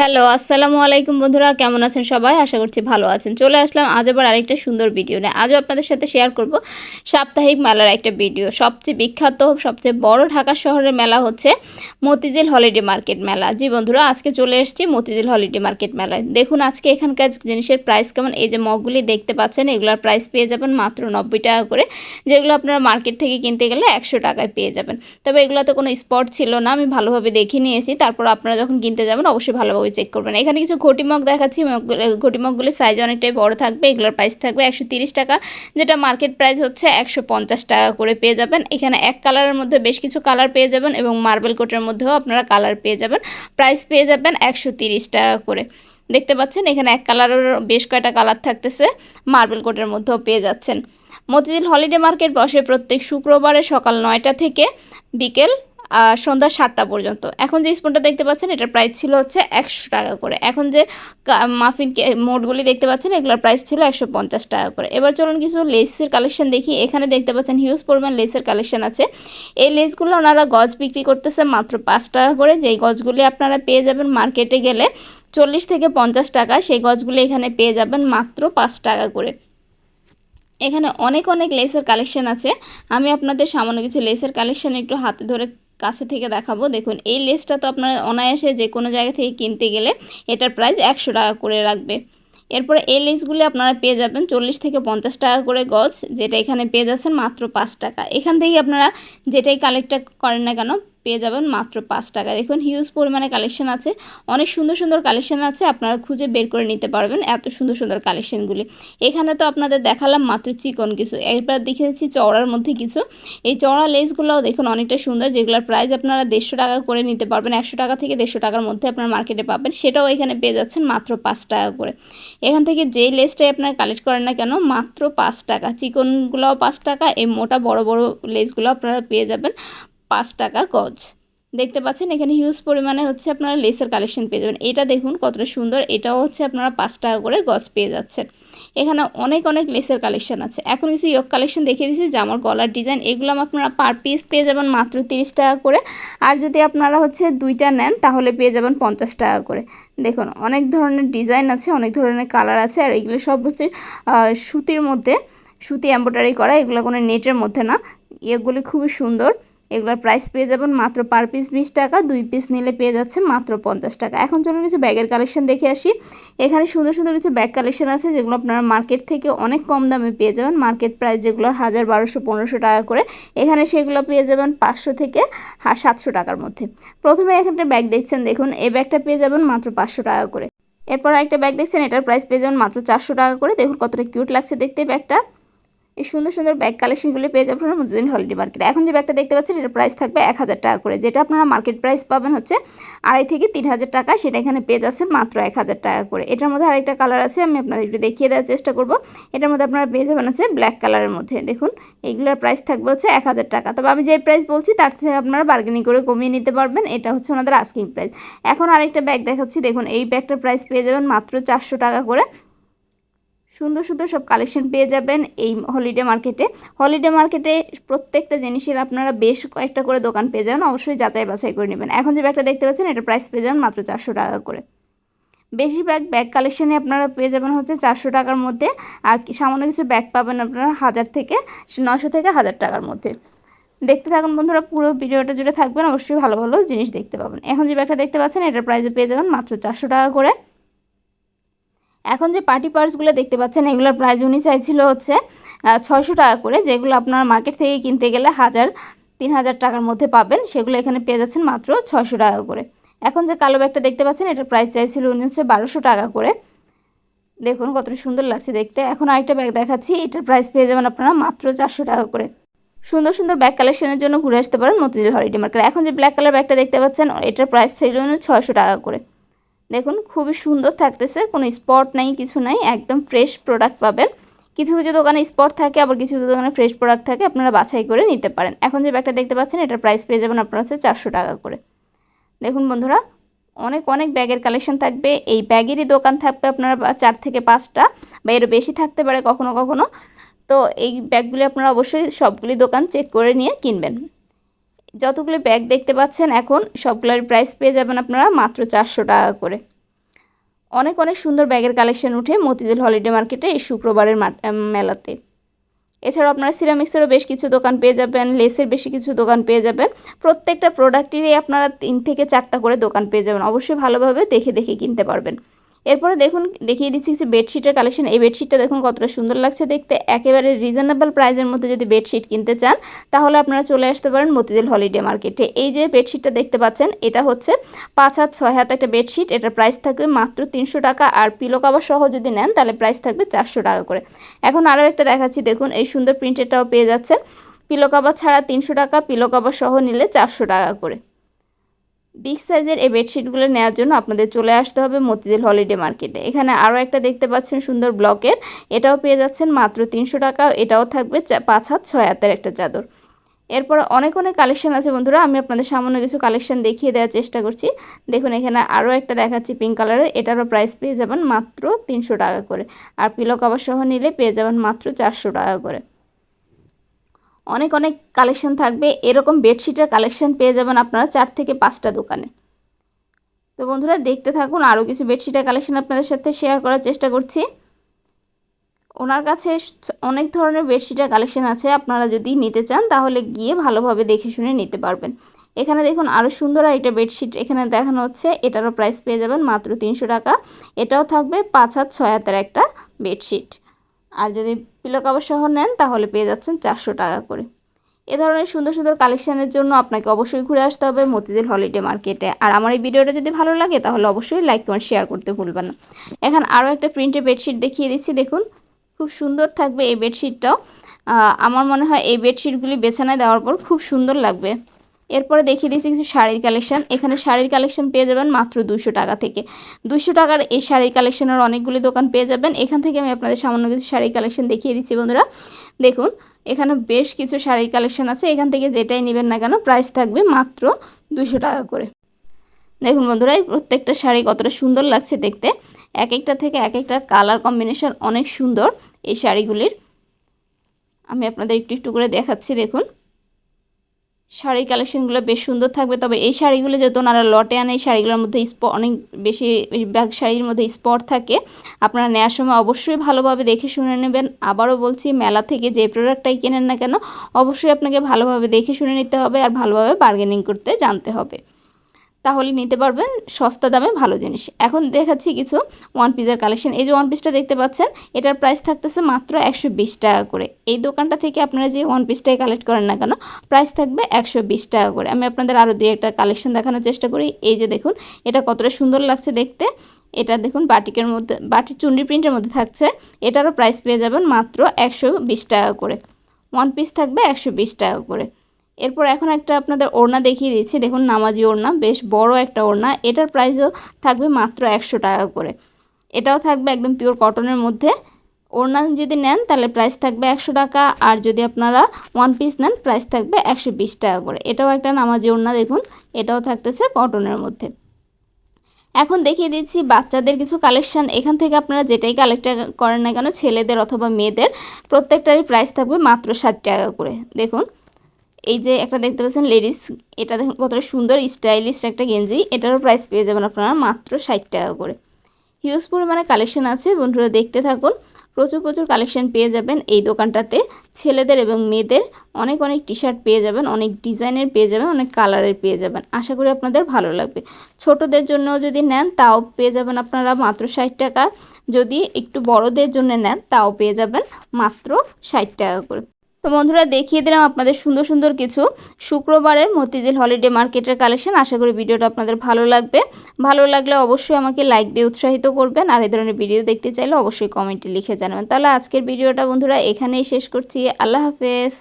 Hello, আসসালামু আলাইকুম বন্ধুরা, কেমন আছেন সবাই? আশা করছি ভালো আছেন। চলে আসলাম আজ আবার আরেকটা সুন্দর ভিডিও নিয়ে। আজও আপনাদের সাথে শেয়ার করব সাপ্তাহিক মেলার একটা ভিডিও সবচেয়ে বিখ্যাত, সবচেয়ে বড় ঢাকা শহরের মেলা হচ্ছে মতিঝিল হলিডে মার্কেট মেলা। জি বন্ধুরা, আজকে চলে এসেছি মতিঝিল হলিডে মার্কেট মেলায়। দেখুন, আজকে এখানকার জিনিসের প্রাইস কেমন? এই যে মগগুলি দেখতে পাচ্ছেন, এগুলোর প্রাইস পেয়ে যাবেন মাত্র নব্বই টাকা করে, যেগুলো আপনারা মার্কেট থেকে কিনতে গেলে একশো টাকায় পেয়ে যাবেন। তবে এগুলোতে কোনো স্পট ছিল না, আমি ভালোভাবে দেখে নিয়েছি। তারপর আপনারা যখন কিনতে যাবেন, অবশ্যই ভালোভাবে চেক করবেন। এখানে কিছু ঘটি মগ দেখাচ্ছি ঘটি মগগুলি সাইজ অনেকটাই বড় থাকবে, এগুলোর প্রাইস থাকবে একশো টাকা, যেটা মার্কেট প্রাইস হচ্ছে একশো পঞ্চাশ টাকা করে পেয়ে যাবেন। এখানে এক কালারের মধ্যে বেশ কিছু কালার পেয়ে যাবেন এবং মার্বেল কোটের মধ্যেও আপনারা কালার পেয়ে যাবেন। প্রাইস পেয়ে যাবেন একশো টাকা করে। দেখতে পাচ্ছেন, এখানে এক কালারের বেশ কয়টা কালার থাকতেছে মার্বেল কোটের মধ্যেও পেয়ে যাচ্ছেন। মতিঝিল হলিডে মার্কেট বসে প্রত্যেক শুক্রবারে সকাল নয়টা থেকে বিকেল সন্ধ্যা সাতটা পর্যন্ত। এখন যে স্পুনটা দেখতে পাচ্ছেন, এটার প্রাইস ছিল হচ্ছে একশো টাকা করে। এখন যে মাফিন মোটগুলি দেখতে পাচ্ছেন, এগুলোর প্রাইস ছিল একশো পঞ্চাশ টাকা করে। এবার চলুন কিছু লেসের কালেকশন দেখি। এখানে দেখতে পাচ্ছেন হিউজ পরিমাণ লেসের কালেকশন আছে। এই লেসগুলো ওনারা গজ বিক্রি করতেছে মাত্র পাঁচ টাকা করে। যেই গজগুলি আপনারা পেয়ে যাবেন মার্কেটে গেলে চল্লিশ থেকে পঞ্চাশ টাকা, সেই গজগুলি এখানে পেয়ে যাবেন মাত্র পাঁচ টাকা করে। এখানে অনেক অনেক লেসের কালেকশন আছে। আমি আপনাদের সামান্য কিছু লেসের কালেকশন একটু হাতে ধরে কাছে থেকে দেখাবো। দেখুন, এই লেসটা তো আপনার অনায়াসে যে কোনো জায়গা থেকে কিনতে গেলে এটার প্রাইস একশো টাকা করে রাখবে। এরপরে এই লেসগুলি আপনারা পেয়ে যাবেন চল্লিশ থেকে পঞ্চাশ টাকা করে গজ, যেটা এখানে পেয়ে যাচ্ছেন মাত্র পাঁচ টাকা। এখান থেকে আপনারা যেটাই কালেক্টটা করেন না কেন পেয়ে যাবেন মাত্র পাঁচ টাকা। দেখুন হিউজ পরিমাণে কালেকশন আছে। অনেক সুন্দর সুন্দর কালেকশন আছে, আপনারা খুঁজে বের করে নিতে পারবেন এত সুন্দর সুন্দর কালেকশনগুলি এখানে তো আপনাদের দেখালাম মাত্র চিকন কিছু। এবার দেখেছি চওড়ার মধ্যে কিছু। এই চওড়া লেসগুলোও দেখুন অনেকটা সুন্দর, যেগুলোর প্রাইস আপনারা দেড়শো টাকা করে নিতে পারবেন। একশো টাকা থেকে দেড়শো টাকার মধ্যে আপনারা মার্কেটে পাবেন। সেটাও এখানে পেয়ে যাচ্ছেন মাত্র পাঁচ টাকা করে। এখান থেকে যেই লেসটাই আপনারা কালেক্ট করেন না কেন, মাত্র পাঁচ টাকা। চিকনগুলোও পাঁচ টাকা, এই মোটা বড় বড় লেসগুলো আপনারা পেয়ে যাবেন। পাঁচ টাকা গজ। দেখতে পাচ্ছেন, এখানে হিউজ পরিমাণে হচ্ছে আপনারা লেসের কালেকশন পেয়ে যাবেন। এটা দেখুন কতটা সুন্দর, এটাও হচ্ছে আপনারা পাঁচ টাকা করে গজ পেয়ে যাচ্ছেন। এখানে অনেক অনেক লেসের কালেকশন আছে। এখন কিছু ইয়ক কালেকশন দেখিয়ে দিয়েছি জামার গলার ডিজাইন এগুলো আপনারা পার পিস পেয়ে যাবেন মাত্র তিরিশ টাকা করে। আর যদি আপনারা হচ্ছে দুইটা নেন, তাহলে পেয়ে যাবেন পঞ্চাশ টাকা করে। দেখুন, অনেক ধরনের ডিজাইন আছে, অনেক ধরনের কালার আছে, আর এগুলো সব হচ্ছে সুতির মধ্যে, সুতি এম্ব্রয়ডারি করা, এগুলো কোনো নেটের মধ্যে না। এগুলি খুবই সুন্দর। এগুলোর প্রাইস পেয়ে যাবেন মাত্র পার পিস বিশ টাকা, দুই পিস নিলে পেয়ে যাচ্ছেন মাত্র পঞ্চাশ টাকা। এখন চলুন কিছু ব্যাগের কালেকশন দেখে আসি। এখানে সুন্দর সুন্দর কিছু ব্যাগ কালেকশন আছে যেগুলো আপনারা মার্কেট থেকে অনেক কম দামে পেয়ে যাবেন। মার্কেট প্রাইস যেগুলোর হাজার বারোশো, পনেরোশো টাকা করে। এখানে সেগুলো পেয়ে যাবেন পাঁচশো থেকে সাতশো টাকার মধ্যে। প্রথমে এখানে ব্যাগ দেখছেন, দেখুন, এই ব্যাগটা পেয়ে যাবেন মাত্র পাঁচশো টাকা করে। এরপর একটা ব্যাগ দেখছেন, এটার প্রাইস পেয়ে যাবেন মাত্র চারশো টাকা করে। দেখুন কতটা কিউট লাগছে দেখতে ব্যাগটা এই সুন্দর সুন্দর ব্যাগ কালেকশনগুলো পেয়ে যাবেন মধ্যদিন হলিডে মার্কেটে এখন যে ব্যাগটা দেখতে পাচ্ছেন, এটার প্রাইস থাকবে এক হাজার টাকা করে। যেটা আপনারা মার্কেট প্রাইস পাবেন হচ্ছে আড়াই থেকে তিন হাজার টাকা, সেটা এখানে পেয়ে যাচ্ছেন মাত্র এক হাজার টাকা করে। এটার মধ্যে আরেকটা কালার আছে, আমি আপনাদের একটু দেখিয়ে দেওয়ার চেষ্টা করব। এটার মধ্যে আপনারা পেয়ে যাবেন হচ্ছে ব্ল্যাক কালারের মধ্যে। দেখুন, এইগুলোর প্রাইস থাকবে হচ্ছে এক হাজার টাকা। তবে আমি যে প্রাইস বলছি, তার থেকে আপনারা বার্গেনিং করে কমিয়ে নিতে পারবেন। এটা হচ্ছে ওনাদের আস্কিং প্রাইস এখন আরেকটা ব্যাগ দেখাচ্ছি। দেখুন, এই ব্যাগটার প্রাইস পেয়ে যাবেন মাত্র চারশো টাকা করে। সুন্দর সুন্দর সব কালেকশন পেয়ে যাবেন এই হলিডে মার্কেটে হলিডে মার্কেটে প্রত্যেকটা জিনিসের আপনারা বেশ কয়েকটা করে দোকান পেয়ে যাবেন, অবশ্যই যাচাই বাছাই করে নেবেন। এখন যে ব্যাগটা দেখতে পাচ্ছেন, এটা প্রাইস পেয়ে যাবেন মাত্র চারশো টাকা করে। বেশিরভাগ ব্যাগ কালেকশানে আপনারা পেয়ে যাবেন হচ্ছে চারশো টাকার মধ্যে, আর সামান্য কিছু ব্যাগ পাবেন আপনারা হাজার থেকে নশো থেকে হাজার টাকার মধ্যে। দেখতে থাকুন বন্ধুরা, পুরো ভিডিওটা জুড়ে থাকবেন, অবশ্যই ভালো ভালো জিনিস দেখতে পাবেন। এখন যে ব্যাগটা দেখতে পাচ্ছেন, এটার প্রাইসে পেয়ে যাবেন মাত্র চারশো টাকা করে। এখন যে পার্টি পার্সগুলো দেখতে পাচ্ছেন, এগুলোর প্রাইস উনি চাইছিল হচ্ছে ছয়শো টাকা করে, যেগুলো আপনার মার্কেট থেকে কিনতে গেলে হাজার, তিন হাজার টাকার মধ্যে পাবেন, সেগুলো এখানে পেয়ে যাচ্ছেন মাত্র ছয়শো টাকা করে। এখন যে কালো ব্যাগটা দেখতে পাচ্ছেন, এটার প্রাইস চাইছিল উনি হচ্ছে বারোশো টাকা করে। দেখুন কতটা সুন্দর লাগছে দেখতে। এখন আরেকটা ব্যাগ দেখাচ্ছি, এটার প্রাইস পেয়ে যাবেন আপনারা মাত্র চারশো টাকা করে। সুন্দর সুন্দর ব্যাগ কালেকশনের জন্য ঘুরে আসতে পারেন মতিঝিল হলিডে মার্কেট এখন যে ব্ল্যাক কালার ব্যাগটা দেখতে পাচ্ছেন, এটার প্রাইস ছিল ছয়শো টাকা করে। দেখুন, খুবই সুন্দর থাকতেছে, কোনো স্পট নাই, কিছু নাই, একদম ফ্রেশ প্রোডাক্ট পাবেন। কিছু কিছু দোকানে স্পট থাকে, আবার কিছু কিছু দোকানে ফ্রেশ প্রোডাক্ট থাকে, আপনারা বাছাই করে নিতে পারেন। এখন যে ব্যাগটা দেখতে পাচ্ছেন, এটার প্রাইস পেয়ে যাবেন আপনার হচ্ছে চারশো টাকা করে। দেখুন বন্ধুরা, অনেক অনেক ব্যাগের কালেকশন থাকবে। এই ব্যাগেরই দোকান থাকবে আপনারা চার থেকে পাঁচটা, বা এরও বেশি থাকতে পারে কখনো কখনো। তো এই ব্যাগগুলি আপনারা অবশ্যই সবগুলি দোকান চেক করে নিয়ে কিনবেন। যতগুলি ব্যাগ দেখতে পাচ্ছেন এখন, সবগুলোর প্রাইস পেয়ে যাবেন আপনারা মাত্র চারশো টাকা করে। অনেক অনেক সুন্দর ব্যাগের কালেকশন উঠে মতিঝিল হলিডে মার্কেটে এই শুক্রবারের মেলাতে। এছাড়াও আপনারা সিরামিক্সেরও বেশ কিছু দোকান পেয়ে যাবেন লেসের বেশি কিছু দোকান পেয়ে যাবেন। প্রত্যেকটা প্রোডাক্টেরই আপনারা তিন থেকে চারটা করে দোকান পেয়ে যাবেন। অবশ্যই ভালোভাবে দেখে দেখে কিনতে পারবেন। এরপরে দেখুন, দেখিয়ে দিচ্ছি কিছু বেডশিটের কালেকশন। এই বেডশিটটা দেখুন কতটা সুন্দর লাগছে দেখতে। একেবারে রিজনেবল প্রাইসের মধ্যে যদি বেডশিট কিনতে চান, তাহলে আপনারা চলে আসতে পারেন মতিঝিল হলিডে মার্কেটে। এই যে বেডশিটটা দেখতে পাচ্ছেন, এটা হচ্ছে পাঁচ হাত ছয় হাত একটা বেডশিট। এটার প্রাইস থাকবে মাত্র তিনশো টাকা আর পিলো কাভার সহ যদি নেন, তাহলে প্রাইস থাকবে চারশো টাকা করে। এখন আরও একটা দেখাচ্ছি, দেখুন এই সুন্দর প্রিন্টেডটাও পেয়ে যাচ্ছেন। পিলো কাভার ছাড়া তিনশো টাকা পিলো কাভার সহ নিলে চারশো টাকা করে। বিগ সাইজের এই বেডশিটগুলো নেওয়ার জন্য আপনাদের চলে আসতে হবে মতিঝিল হলিডে মার্কেটে। এখানে আরও একটা দেখতে পাচ্ছেন সুন্দর ব্লকের। এটাও পেয়ে যাচ্ছেন মাত্র তিনশো টাকা। এটাও থাকবে পাঁচ হাত, ছয় হাতের একটা চাদর। এরপর অনেক অনেক কালেকশন আছে বন্ধুরা। আমি আপনাদের সামান্য কিছু কালেকশন দেখিয়ে দেওয়ার চেষ্টা করছি। দেখুন, এখানে আরও একটা দেখাচ্ছি পিঙ্ক কালারের। এটারও প্রাইস পেয়ে যাবেন মাত্র তিনশো টাকা করে। আর পিলো কভার সহ নিলে পেয়ে যাবেন মাত্র চারশো টাকা করে। অনেক অনেক কালেকশন থাকবে। এরকম বেডশিটের কালেকশন পেয়ে যাবেন আপনারা চার থেকে পাঁচটা দোকানে। তো বন্ধুরা, দেখতে থাকুন, আরও কিছু বেডশিটের কালেকশন আপনাদের সাথে শেয়ার করার চেষ্টা করছি। ওনার কাছে অনেক ধরনের বেডশিটের কালেকশন আছে, আপনারা যদি নিতে চান, তাহলে গিয়ে ভালোভাবে দেখে শুনে নিতে পারবেন। এখানে দেখুন, আরও সুন্দর একটা বেডশিট এখানে দেখানো হচ্ছে, এটারও প্রাইস পেয়ে যাবেন মাত্র তিনশো টাকা। এটাও থাকবে পাঁচ হাত, ছয় হাতের একটা বেডশিট আর যদি পিলো কাভার সহ নেন, তাহলে পেয়ে যাচ্ছেন চারশো টাকা করে। এ ধরনের সুন্দর সুন্দর কালেকশানের জন্য আপনাকে অবশ্যই ঘুরে আসতে হবে মতিঝিল হলিডে মার্কেটে আর আমার এই ভিডিওটা যদি ভালো লাগে, তাহলে অবশ্যই লাইক কমেন্ট শেয়ার করতে ভুলবেন না। এখন আরও একটা প্রিন্টের বেডশিট দেখিয়ে দিচ্ছি, দেখুন। খুব সুন্দর থাকবে এই বেডশিটটাও আমার মনে হয় এই বেডশিটগুলি বেছানায় দেওয়ার পর খুব সুন্দর লাগবে। এরপরে দেখিয়ে দিচ্ছি কিছু শাড়ির কালেকশন। এখানে শাড়ির কালেকশন পেয়ে যাবেন মাত্র দুশো টাকা থেকে। দুশো টাকার এই শাড়ির কালেকশনের অনেকগুলি দোকান পেয়ে যাবেন। এখান থেকে আমি আপনাদের সামান্য কিছু শাড়ির কালেকশন দেখিয়ে দিচ্ছি, বন্ধুরা। দেখুন, এখানে বেশ কিছু শাড়ির কালেকশন আছে। এখান থেকে যেটাই নেবেন না কেন প্রাইস থাকবে মাত্র দুশো টাকা করে। দেখুন, বন্ধুরা, এই প্রত্যেকটা শাড়ি কতটা সুন্দর লাগছে দেখতে। এক একটা থেকে এক একটা কালার কম্বিনেশন অনেক সুন্দর এই শাড়িগুলির। আমি আপনাদের একটু একটু করে দেখাচ্ছি, দেখুন। শাড়ির কালেকশনগুলো বেশ সুন্দর থাকবে। তবে এই শাড়িগুলো যেহেতু ওনারা লটে আনে, এই শাড়িগুলোর মধ্যে স্প, অনেক বেশি, বেশিরভাগ শাড়ির মধ্যে স্পট থাকে। আপনারা নেওয়ার সময় অবশ্যই ভালোভাবে দেখে শুনে নেবেন। আবারও বলছি, মেলা থেকে যে প্রোডাক্টটাই কেনেন না কেন, অবশ্যই আপনাকে ভালোভাবে দেখে শুনে নিতে হবে আর ভালোভাবে বার্গেনিং করতে জানতে হবে। তাহলে নিতে পারবেন সস্তা দামে ভালো জিনিস। এখন দেখাচ্ছি কিছু ওয়ান পিসের কালেকশন এই যে ওয়ান পিসটা দেখতে পাচ্ছেন, এটার প্রাইস থাকতেছে মাত্র একশো বিশ টাকা করে। এই দোকানটা থেকে আপনারা যে ওয়ান পিসটাই কালেক্ট করেন না কেন প্রাইস থাকবে একশো বিশ টাকা করে। আমি আপনাদের আরও দুই একটা কালেকশন দেখানোর চেষ্টা করি। এই যে দেখুন, এটা কতটা সুন্দর লাগছে দেখতে। এটা দেখুন বাটিকের মধ্যে, বাটি চুন্ডি প্রিন্টের মধ্যে থাকছে। এটারও প্রাইস পেয়ে যাবেন মাত্র একশো বিশ টাকা করে। ওয়ান পিস থাকবে একশো বিশ টাকা করে। এরপর এখন একটা আপনাদের ওড়না দেখিয়ে দিচ্ছি। দেখুন, নামাজি ওড়না, বেশ বড় একটা ওড়না। এটার প্রাইসও থাকবে মাত্র একশো টাকা করে। এটাও থাকবে একদম পিওর কটনের মধ্যে। ওড়না যদি নেন, তাহলে প্রাইস থাকবে একশো টাকা। আর যদি আপনারা ওয়ান পিস নেন প্রাইস থাকবে একশো বিশ টাকা করে। এটাও একটা নামাজি ওড়না, দেখুন। এটাও থাকতেছে কটনের মধ্যে। এখন দেখিয়ে দিচ্ছি বাচ্চাদের কিছু কালেকশান এখান থেকে আপনারা যেটাই কালেক্ট করেন না কেন, ছেলেদের অথবা মেয়েদের, প্রত্যেকটারই প্রাইস থাকবে মাত্র ষাট টাকা করে। দেখুন এই যে একটা দেখতে পাচ্ছেন লেডিস এটা দেখুন কতটা সুন্দর স্টাইলিশ একটা গেঞ্জি। এটারও প্রাইস পেয়ে যাবেন আপনারা মাত্র ষাট টাকা করে। হিউজ পরিমাণে কালেকশন আছে, বন্ধুরা দেখতে থাকুন। প্রচুর প্রচুর কালেকশন পেয়ে যাবেন এই দোকানটাতে। ছেলেদের এবং মেয়েদের অনেক অনেক টি শার্ট পেয়ে যাবেন, অনেক ডিজাইনের পেয়ে যাবেন, অনেক কালারের পেয়ে যাবেন। আশা করি আপনাদের ভালো লাগবে। ছোটদের জন্য যদি নেন, তাও পেয়ে যাবেন আপনারা মাত্র ষাট টাকা। যদি একটু বড়দের জন্য নেন, তাও পেয়ে যাবেন মাত্র ষাট টাকা করে। তো বন্ধুরা দেখিয়ে দিলাম আপনাদের সুন্দর সুন্দর কিছু শুক্রবারের মতিঝিল হলিডে মার্কেটের কালেকশন আশা করি ভিডিওটা আপনাদের ভালো লাগবে। ভালো লাগলে অবশ্যই আমাকে লাইক দিয়ে উৎসাহিত করবেন। আর এই ধরনের ভিডিও দেখতে চাইলে অবশ্যই কমেন্টে লিখে জানাবেন। তাহলে আজকের ভিডিওটা বন্ধুরা এখানেই শেষ করছি। আল্লাহ হাফেজ।